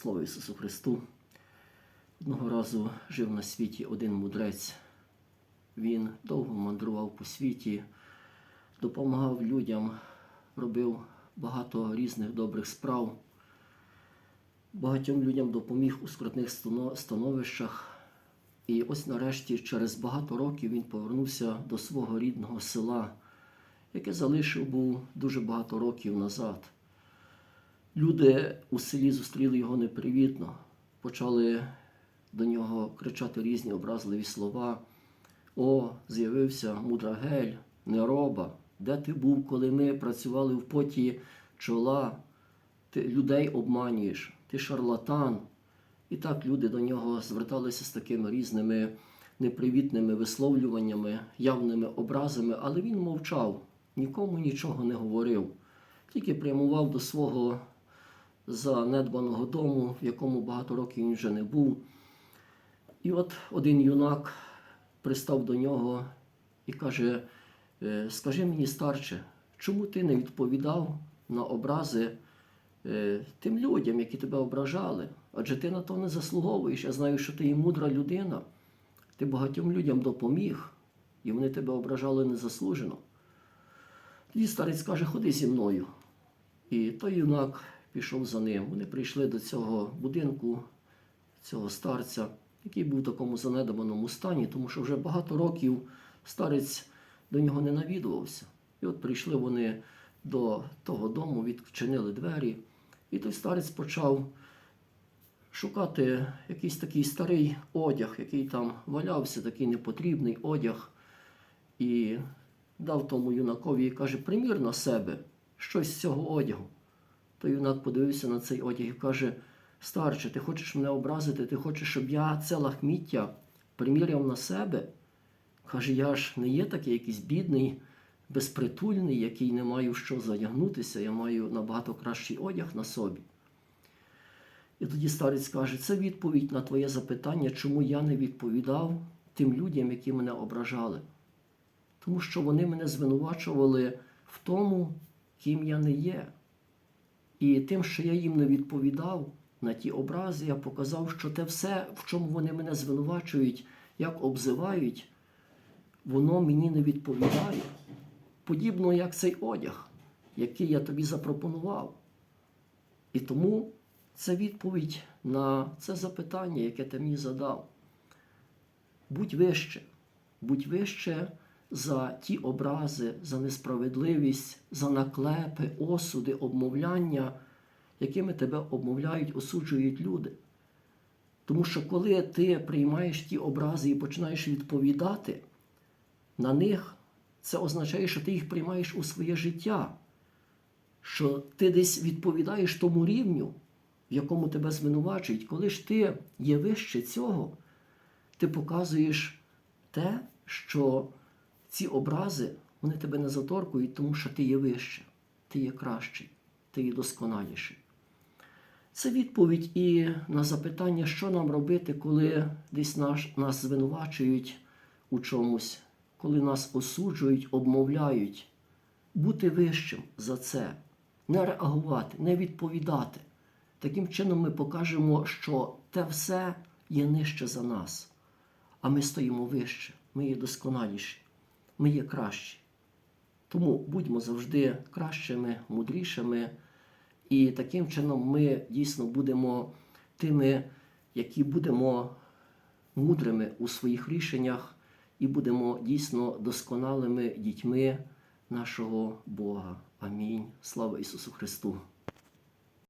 Слава Ісусу Христу! Одного разу жив на світі один мудрець. Він довго мандрував по світі, допомагав людям, робив багато різних добрих справ. Багатьом людям допоміг у скрутних становищах. І ось нарешті, через багато років, він повернувся до свого рідного села, яке залишив був дуже багато років назад. Люди у селі зустріли його непривітно, почали до нього кричати різні образливі слова. О, з'явився мудрагель, нероба, де ти був, коли ми працювали в поті чола? Ти людей обманюєш, ти шарлатан. І так люди до нього зверталися з такими різними непривітними висловлюваннями, явними образами, але він мовчав, нікому нічого не говорив, тільки прямував до свого занедбаного дому, в якому багато років він вже не був. І от один юнак пристав до нього і каже: «Е, Скажи мені, старче, чому ти не відповідав на образи е, тим людям, які тебе ображали? Адже ти на то не заслуговуєш. Я знаю, що ти є мудра людина. Ти багатьом людям допоміг, і вони тебе ображали незаслужено. Тоді старець каже, ходи зі мною. І той юнак пішов за ним. Вони прийшли до цього будинку, цього старця, який був в такому занедбаному стані, тому що вже багато років старець до нього не навідувався. І от прийшли вони до того дому, відчинили двері, і той старець почав шукати якийсь такий старий одяг, який там валявся, такий непотрібний одяг, і дав тому юнакові і каже: примір на себе щось з цього одягу. Той юнак подивився на цей одяг і каже: Старче, ти хочеш мене образити, ти хочеш, щоб я це лахміття приміряв на себе? Каже, я ж не є такий якийсь бідний, безпритульний, який не маю в що задягнутися, я маю набагато кращий одяг на собі. І тоді старець каже, це відповідь на твоє запитання, чому я не відповідав тим людям, які мене ображали. Тому що вони мене звинувачували в тому, ким я не є. І тим, що я їм не відповідав на ті образи, я показав, що те все, в чому вони мене звинувачують, як обзивають, воно мені не відповідає. Подібно як цей одяг, який я тобі запропонував. І тому це відповідь на це запитання, яке ти мені задав. Будь вище, будь вище за ті образи, за несправедливість, за наклепи, осуди, обмовляння, якими тебе обмовляють, осуджують люди. Тому що коли ти приймаєш ті образи і починаєш відповідати на них, це означає, що ти їх приймаєш у своє життя, що ти десь відповідаєш тому рівню, в якому тебе звинувачують. Коли ж ти є вище цього, ти показуєш те, що ці образи вони тебе не заторкують, тому що ти є вище, ти є кращий, ти є досконаліший. Це відповідь і на запитання, що нам робити, коли десь наш, нас звинувачують у чомусь, коли нас осуджують, обмовляють. Бути вищим за це, не реагувати, не відповідати. Таким чином ми покажемо, що те все є нижче за нас, а ми стоїмо вище, ми є досконаліші, ми є кращі. Тому будьмо завжди кращими, мудрішими, і таким чином ми дійсно будемо тими, які будемо мудрими у своїх рішеннях і будемо дійсно досконалими дітьми нашого Бога. Амінь. Слава Ісусу Христу!